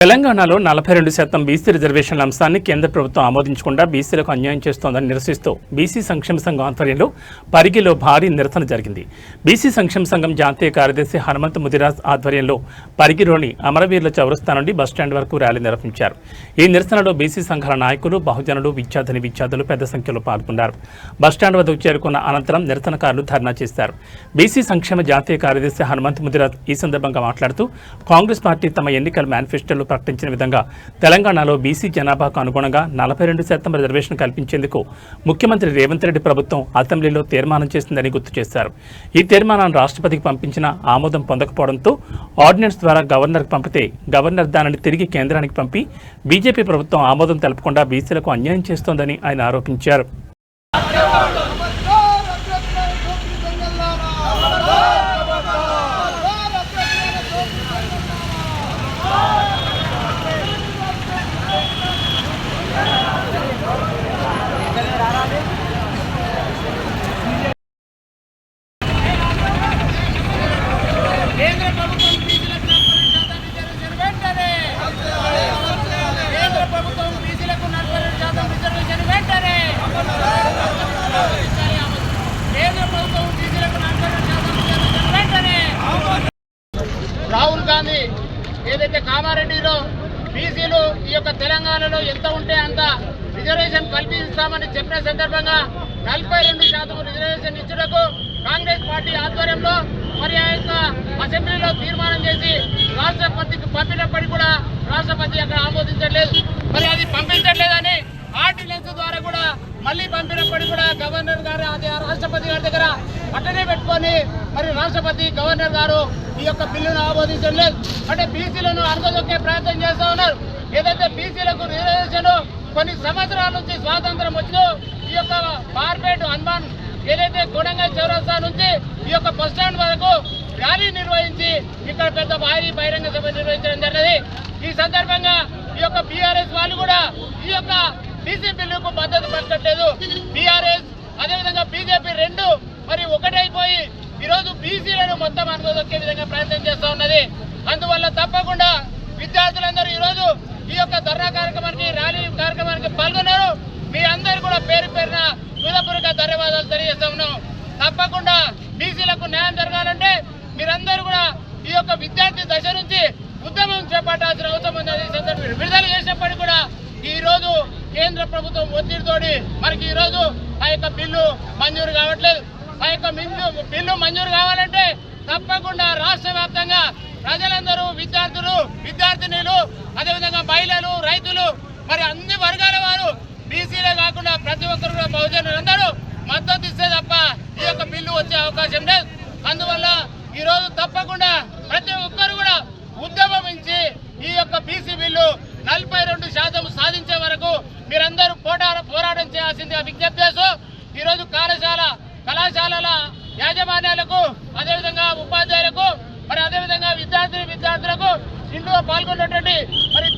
తెలంగాణలో నలభై రెండు శాతం బీసీ రిజర్వేషన్ల అంశాన్ని కేంద్ర ప్రభుత్వం ఆమోదించకుండా బీసీలకు అన్యాయం చేస్తోందని నిరసిస్తూ బీసీ సంక్షేమ సంఘం ఆధ్వర్యంలో పరిగిలో భారీ నిరసన జరిగింది. బీసీ సంక్షేమ సంఘం జాతీయ కార్యదర్శి హనుమంత్ ముదిరాజ్ ఆధ్వర్యంలో పరిగిలోని అమరవీరుల చౌరస్తా నుండి బస్టాండ్ వరకు ర్యాలీ నిర్వహించారు. ఈ నిరసనలో బీసీ సంఘాల నాయకులు బహుజనులు విద్యార్థిని విద్యార్థులు పెద్ద సంఖ్యలో పాల్గొన్నారు. బస్టాండ్ వద్దకు చేరుకున్న అనంతరం నిరసనకారులు ధర్నా చేశారు. బీసీ సంక్షేమ జాతీయ కార్యదర్శి హనుమంత్ ముదిరాజ్ ఈ సందర్భంగా మాట్లాడుతూ కాంగ్రెస్ పార్టీ తమ ఎన్నికల మేనిఫెస్టోలో ప్రకటించిన విధంగా తెలంగాణలో బీసీ జనాభాకు అనుగుణంగా నలభై రెండు శాతం రిజర్వేషన్ కల్పించేందుకు ముఖ్యమంత్రి రేవంత్ రెడ్డి ప్రభుత్వం అసెంబ్లీలో తీర్మానం చేసిందని గుర్తు చేశారు. ఈ తీర్మానాన్ని రాష్ట్రపతికి పంపించిన ఆమోదం పొందకపోవడంతో ఆర్డినెన్స్ ద్వారా గవర్నర్కి పంపితే గవర్నర్ దానిని తిరిగి కేంద్రానికి పంపి బీజేపీ ప్రభుత్వం ఆమోదం తెలపకుండా బీసీలకు అన్యాయం చేస్తోందని ఆయన ఆరోపించారు కేంద్ర ప్రభుత్వం బీసీలకు నలభై రెండు శాతం రిజర్వేషన్ వెంటనే కేంద్ర ప్రభుత్వం బీసీలకు నలభై రెండు శాతం రిజర్వేషన్ వెంటనే కేంద్ర ప్రభుత్వం బీసీలకు నలభై రెండు శాతం రిజర్వేషన్ వెంటనే రాహుల్ గాంధీ ఏదైతే కామారెడ్డిలో బీసీలు ఈ యొక్క తెలంగాణలో ఎంత ఉంటే అంత రిజర్వేషన్ కల్పిస్తామని చెప్పిన సందర్భంగా నలభై రెండు శాతం రిజర్వేషన్ ఇచ్చుటకు కాంగ్రెస్ పార్టీ ఆధ్వర్యంలో మరి ఆ యొక్క అసెంబ్లీలో తీర్మానం చేసి రాష్ట్రపతికి పంపినప్పటికీ కూడా రాష్ట్రపతి అక్కడ ఆమోదించట్లేదు. మరి అది పంపించట్లేదని ఆర్డినెన్స్ ద్వారా కూడా మళ్ళీ పంపినప్పటికీ కూడా గవర్నర్ గారు అది రాష్ట్రపతి గారి దగ్గర అట్టనే పెట్టుకొని మరి రాష్ట్రపతి గవర్నర్ గారు ఈ యొక్క బిల్లును ఆమోదించడం లేదు. అంటే బీసీలను అణగదొక్కే ప్రయత్నం చేస్తూ ఉన్నారు. ఏదైతే బీసీలకు రిజర్వేషన్ కొన్ని సంవత్సరాల నుంచి స్వాతంత్రం వచ్చిందో ఈ యొక్క బార్పేట్ హనుమాన్ ఏదైతే కొడంగల్ చౌరస్తా నుంచి ఈ యొక్క బస్ స్టాండ్ వరకు ర్యాలీ నిర్వహించి ఇక్కడ పెద్ద భారీ బహిరంగ సభ నిర్వహించడం జరిగింది. ఈ సందర్భంగా ఈ యొక్క బీఆర్ఎస్ వాళ్ళు కూడా ఈ యొక్క బీసీ బిల్లుకు మద్దతు పలకట్లేదు. బీఆర్ఎస్ అదేవిధంగా బీజేపీ రెండు బీసీలను మొత్తం అనుకోదొక్కే విధంగా ప్రయత్నం చేస్తూ ఉన్నది? అందువల్ల తప్పకుండా విద్యార్థులందరూ ఈరోజు ఈ యొక్క ధర్నా కార్యక్రమానికి ర్యాలీ కార్యక్రమానికి పాల్గొన్నారు. మీ అందరూ కూడా పేరు పేరున హృదయపూర్వక ధన్యవాదాలు తెలియజేస్తా ఉన్నాం. తప్పకుండా బీసీలకు న్యాయం జరగాలంటే మీరందరూ కూడా ఈ యొక్క విద్యార్థి దశ నుంచి ఉద్యమం చేపట్టాల్సిన అవసరం ఉన్నది. ఈ సందర్భంగా విడుదల చేసినప్పటికీ కూడా ఈ రోజు కేంద్ర ప్రభుత్వం ఒత్తిడితోటి మనకి ఈ రోజు ఆ యొక్క బిల్లు మంజూరు కావట్లేదు. ఆ యొక్క బిల్లు మంజూరు కావాలంటే తప్పకుండా రాష్ట్ర వ్యాప్తంగా ప్రజలందరూ విద్యార్థులు విద్యార్థినులు అదేవిధంగా మహిళలు రైతులు మరి అన్ని వర్గాల వారు బీసీలే కాకుండా ప్రతి ఒక్కరు కూడా బహుజనులందరూ మద్దతు ఇస్తే తప్ప ఈ యొక్క బిల్లు వచ్చే అవకాశం లేదు అందువల్ల ఈ రోజు తప్పకుండా ప్రతి ఒక్కరు కూడా ఉద్యమించి ఈ యొక్క బీసీ బిల్లు నలభై రెండు శాతం సాధించే వరకు మీరందరూ పోటా పోరాటం చేయాల్సిందిగా విజ్ఞప్తి చేస్తూ ఈరోజు కళాశాల కళాశాలల యాజమాన్యాలకు అదేవిధంగా ఉపాధ్యాయులకు మరి అదేవిధంగా విద్యార్థి విద్యార్థులకు ఇందులో పాల్గొన్నటువంటి మరి